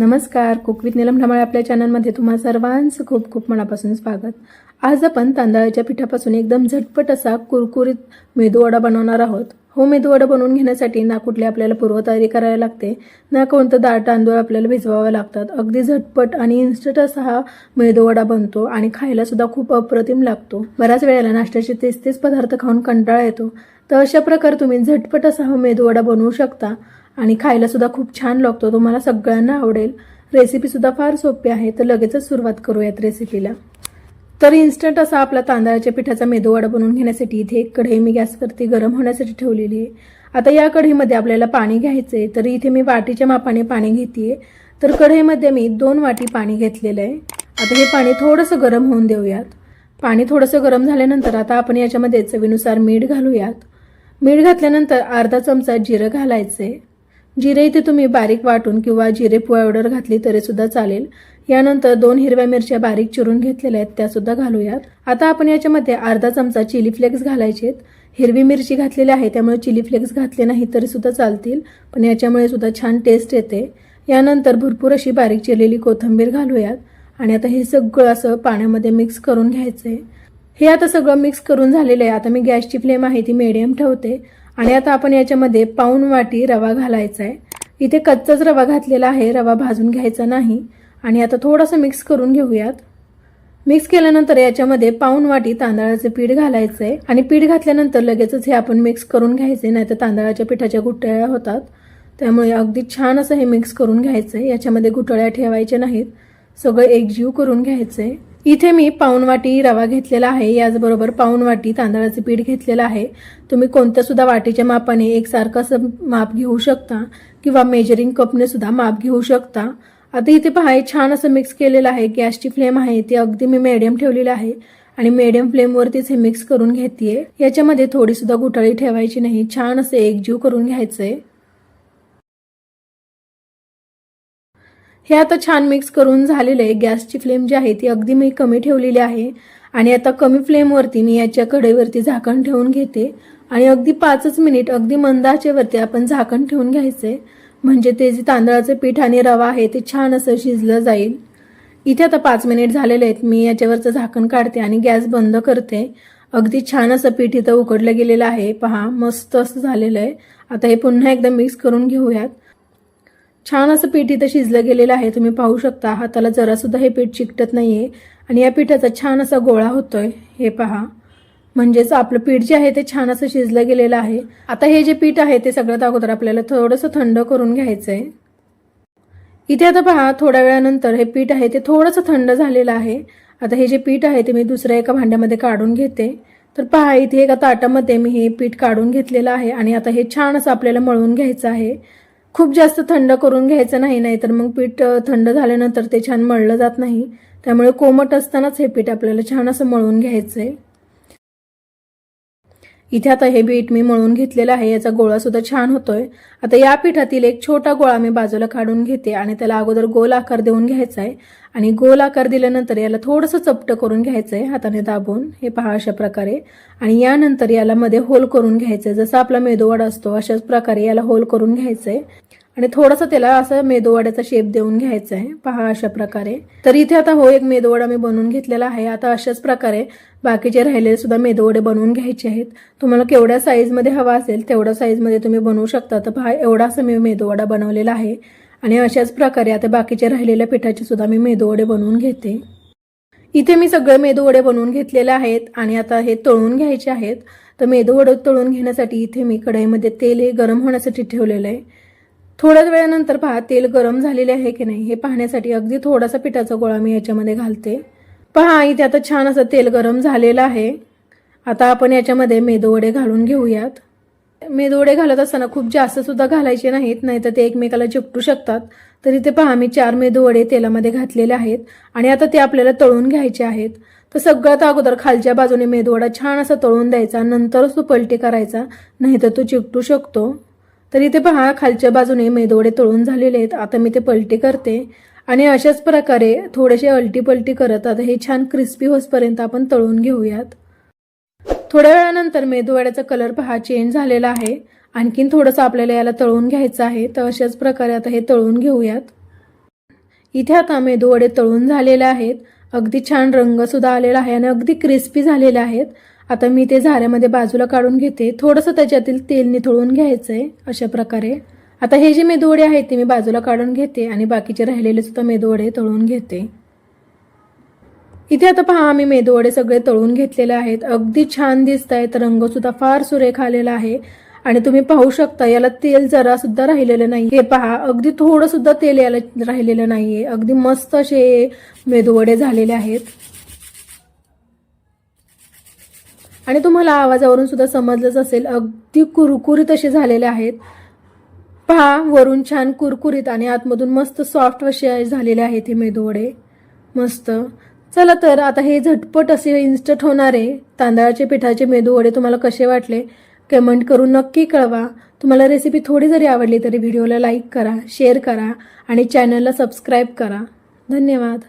नमस्कार. Cook with Neelam ढमाळे आपल्या चॅनलमध्ये तुम्हा सर्वांचं खूप खूप मनापासून स्वागत. आज आपण तांदळाच्या पिठापासून एकदम झटपट असा कुरकुरीत मेदूवडा बनवणार आहोत. हो मेदूवडा बनवून घेण्यासाठी ना कुठली आपल्याला पूर्वतयारी करायला लागते ना कोणतं डाळ तांदूळ आपल्याला भिजवावं लागतात. अगदी झटपट आणि इन्स्टंट असा हा मेदूवडा बनतो आणि खायला सुद्धा खूप अप्रतिम लागतो. बऱ्याच वेळेला नाश्त्याचे तेच तेच पदार्थ खाऊन कंटाळा येतो. तर अशा प्रकारे तुम्ही झटपट असा हा मेदूवडा बनवू शकता. आणि खायला सुद्धा खूप छान लागतो तुम्हाला सगळ्यांना आवडेल. रेसिपी सुद्धा फार सोपी आहे तर लगेचच सुरुवात करूयात रेसिपीला तर इन्स्टंट असा आपला तांदळाच्या पिठाचा मेदूवाडा बनवून घेण्यासाठी इथे एक कढई मी गॅसवरती गरम होण्यासाठी ठेवलेली आहे. आता या कढईमध्ये आपल्याला पाणी घ्यायचं आहे तर इथे मी वाटीच्या मापाने पाणी घेते तर कढईमध्ये मी दोन वाटी पाणी घेतलेलं आहे. आता हे पाणी थोडंसं गरम होऊन देऊयात. पाणी थोडंसं गरम झाल्यानंतर आता आपण याच्यामध्ये चवीनुसार मीठ घालूयात. मीठ घातल्यानंतर अर्धा चमचा जिरं घालायचं आहे जिरे इथे तुम्ही बारीक वाटून किंवा जिरे पावडर घातली तरी सुद्धा चालेल. यानंतर दोन हिरव्या मिरच्या बारीक चिरून घेतलेल्या आहेत त्या सुद्धा घालूयात. आता आपण याच्यामध्ये अर्धा चमचा चिली फ्लेक्स घालायचे आहेत. हिरवी मिरची घातलेली आहे त्यामुळे चिली फ्लेक्स घातले नाही तरी सुद्धा चालतील पण याच्यामुळे सुद्धा छान टेस्ट येते. यानंतर भरपूर अशी बारीक चिरलेली कोथिंबीर घालूयात. आणि आता हे सगळं असं पाण्यामध्ये मिक्स करून घ्यायचं आहे हे आता सगळं मिक्स करून झालेलं आहे. आता मी गॅसची फ्लेम आहे ती मिडियम ठेवते. आणि आता आपण याच्यामध्ये पाऊन वाटी रवा घालायचा आहे. इथे कच्चाच रवा घातलेला आहे रवा भाजून घ्यायचा नाही. आणि आता थोडंसं मिक्स करून घेऊयात. मिक्स केल्यानंतर याच्यामध्ये पाऊन वाटी तांदळाचं पीठ घालायचं आहे. आणि पीठ घातल्यानंतर लगेचच हे आपण मिक्स करून घ्यायचे नाही तर तांदळाच्या पिठाच्या गुठळ्या होतात. त्यामुळे अगदी छान असं हे मिक्स करून घ्यायचं आहे. याच्यामध्ये गुठळ्या ठेवायच्या नाहीत. सगळं एकजीव करून घ्यायचं आहे. इथे मी पाऊन वाटी रवा घेतलेला आहे. याचबरोबर पाऊन वाटी तांदळाचे पीठ घेतलेलं आहे. तुम्ही कोणत्यासुद्धा वाटीच्या मापाने एकसारखं असं माप घेऊ शकता किंवा मेजरिंग कपने सुद्धा माप घेऊ शकता. आता इथे पहा छान असं मिक्स केलेलं आहे. गॅसची फ्लेम आहे ती अगदी मी मेडियम ठेवलेली आहे. आणि मेडियम फ्लेमवरतीच हे मिक्स करून घेतेय. याच्यामध्ये थोडीसुद्धा घोटाळी ठेवायची नाही. छान असं एकजीव करून घ्यायचं आहे हे आता छान मिक्स करून झालेलं आहे. गॅसची फ्लेम जी आहे ती अगदी मी कमी ठेवलेली आहे. आणि आता कमी फ्लेमवरती मी याच्या कढईवरती झाकण ठेवून घेते. आणि अगदी पाचच मिनिट अगदी मंदाचेवरती आपण झाकण ठेवून घ्यायचंय म्हणजे ते जे तांदळाचं पीठ आणि रवा आहे ते छान असं शिजलं जाईल. इथे आता पाच मिनिट झालेले आहेत. मी याच्यावरचं झाकण काढते आणि गॅस बंद करते. अगदी छान असं पीठ इथं उकडलं गेलेलं आहे. पहा मस्त असं झालेलं आहे. आता हे पुन्हा एकदा मिक्स करून घेऊयात. छान असं पीठ इथं शिजलं गेलेलं आहे तुम्ही पाहू शकता. हाताला जरासुद्धा हे पीठ चिकटत नाहीये. आणि या पिठाचा छान असा गोळा होतोय. हे पहा. म्हणजेच आपलं पीठ जे आहे ते छान असं शिजलं गेलेलं आहे. आता हे जे पीठ आहे ते सगळ्यात अगोदर आपल्याला थोडंसं थंड करून घ्यायचं आहे इथे आता पहा थोड्या वेळानंतर हे पीठ आहे ते थोडंसं थंड झालेलं आहे. आता हे जे पीठ आहे ते मी दुसऱ्या एका भांड्यामध्ये काढून घेते. तर पहा इथे एका ताटामध्ये मी हे पीठ काढून घेतलेलं आहे. आणि आता हे छान असं आपल्याला मळून घ्यायचं आहे. खूप जास्त थंड करून घ्यायचं नाही नाहीतर मग पीठ थंड झाल्यानंतर ते छान मळलं जात नाही. त्यामुळे कोमट असतानाच हे पीठ आपल्याला छान असं मळून आहे इथे आता हे बीट मी मळून घेतलेलं आहे याचा गोळा सुद्धा छान होतोय. आता या पिठातील एक छोटा गोळा मी बाजूला काढून घेते आणि त्याला अगोदर गोल आकार देऊन घ्यायचा आहे. आणि गोल आकार दिल्यानंतर याला थोडंसं चपटं करून घ्यायचं आहे हाताने दाबून. हे पहा अशा प्रकारे. आणि यानंतर याला मध्ये होल करून घ्यायचं आहे जसा आपला मेदूवडा असतो अशाच प्रकारे याला होल करून घ्यायचं आहे आणि थोडंसं त्याला असं मेदूवड्याचा शेप देऊन घ्यायचा आहे. पहा अशा प्रकारे. तर इथे आता हो एक मेदूवडा मी बनवून घेतलेला आहे. आता अशाच प्रकारे बाकीचे राहिलेले सुद्धा मेदोवडे बनवून घ्यायचे आहेत. तुम्हाला केवढ्या साईजमध्ये हवा असेल तेवढ्या साईजमध्ये तुम्ही बनवू शकता. तर पहा एवढा असं मी मेदूवडा बनवलेला आहे. आणि अशाच प्रकारे आता बाकीचे राहिलेल्या पिठाचे सुद्धा मी मेदोवडे बनवून घेते. इथे मी सगळे मेदूवडे बनवून घेतलेले आहेत आणि आता हे तळून घ्यायचे आहेत. तर मेदूवडे तळून घेण्यासाठी इथे मी कढईमध्ये तेल हे गरम होण्यासाठी ठेवलेलं आहे. थोड्याच वेळानंतर पहा तेल गरम झालेले आहे की नाही हे पाहण्यासाठी अगदी थोडासा पिठाचा गोळा मी याच्यामध्ये घालते. पहा इथे आता छान असं तेल गरम झालेलं आहे. आता आपण याच्यामध्ये मेदूवडे घालून घेऊयात. मेदूवडे घालत असताना खूप जास्त सुद्धा घालायचे नाहीत नाहीतर ते एकमेकाला चिपटू शकतात. तर इथे पहा मी चार मेदूवडे तेलामध्ये घातलेले आहेत आणि आता ते आपल्याला तळून घ्यायचे आहेत. तर सगळ्यात अगोदर खालच्या बाजूने मेदूवडा छान असा तळून द्यायचा नंतरच तो पलटी करायचा नाहीतर तो चिपटू शकतो. तर इथे पहा खालच्या बाजूने मेदोडे तळून झालेले आहेत. आता मी ते पलटी करते. आणि अशाच प्रकारे थोडेसे अलटी पलटी करत आता हे छान क्रिस्पी होसपर्यंत आपण तळून घेऊयात. थोड्या वेळानंतर मेदूवड्याचा कलर पहा चेंज झालेला आहे. आणखीन थोडंसं आपल्याला याला तळून घ्यायचं आहे तर अशाच प्रकारे आता हे तळून घेऊयात. इथे आता मेदूवडे तळून झालेले आहेत. अगदी छान रंगसुद्धा आलेला आहे आणि अगदी क्रिस्पी झालेले आहेत. आता मी ते झाऱ्यामध्ये बाजूला काढून घेते. थोडंसं त्याच्यातील तेल निथळून घ्यायचं आहे अशा प्रकारे. आता हे जे मेदूवडे आहेत ते मी बाजूला काढून घेते आणि बाकीचे राहिलेले सुद्धा मेदूवडे तळून घेते. इथे आता पहा आम्ही मेदूवडे सगळे तळून घेतलेले आहेत. अगदी छान दिसत आहेत रंगसुद्धा फार सुरेख आलेला आहे. आणि तुम्ही पाहू शकता याला तेल जरा सुद्धा राहिलेलं नाही हे पहा अगदी थोडं सुद्धा तेल याला राहिलेलं नाहीये. अगदी मस्त असे मेदूवडे झालेले आहेत. आणि तुम्हाला आवाजावरून सुद्धा समजलंच असेल अगदी कुरकुरीत असे झालेले आहेत. पहा वरून छान कुरकुरीत आणि आतमधून मस्त सॉफ्ट असे झालेले आहेत हे मेदूवडे मस्त. चला तर आता हे झटपट असे इन्स्टंट होणारे तांदळाचे पिठाचे मेदूवडे तुम्हाला कसे वाटले कमेंट करून नक्की कळवा. तुम्हाला रेसिपी थोडी जरी आवडली तरी व्हिडिओला लाईक करा शेअर करा आणि चॅनलला सबस्क्राईब करा. धन्यवाद.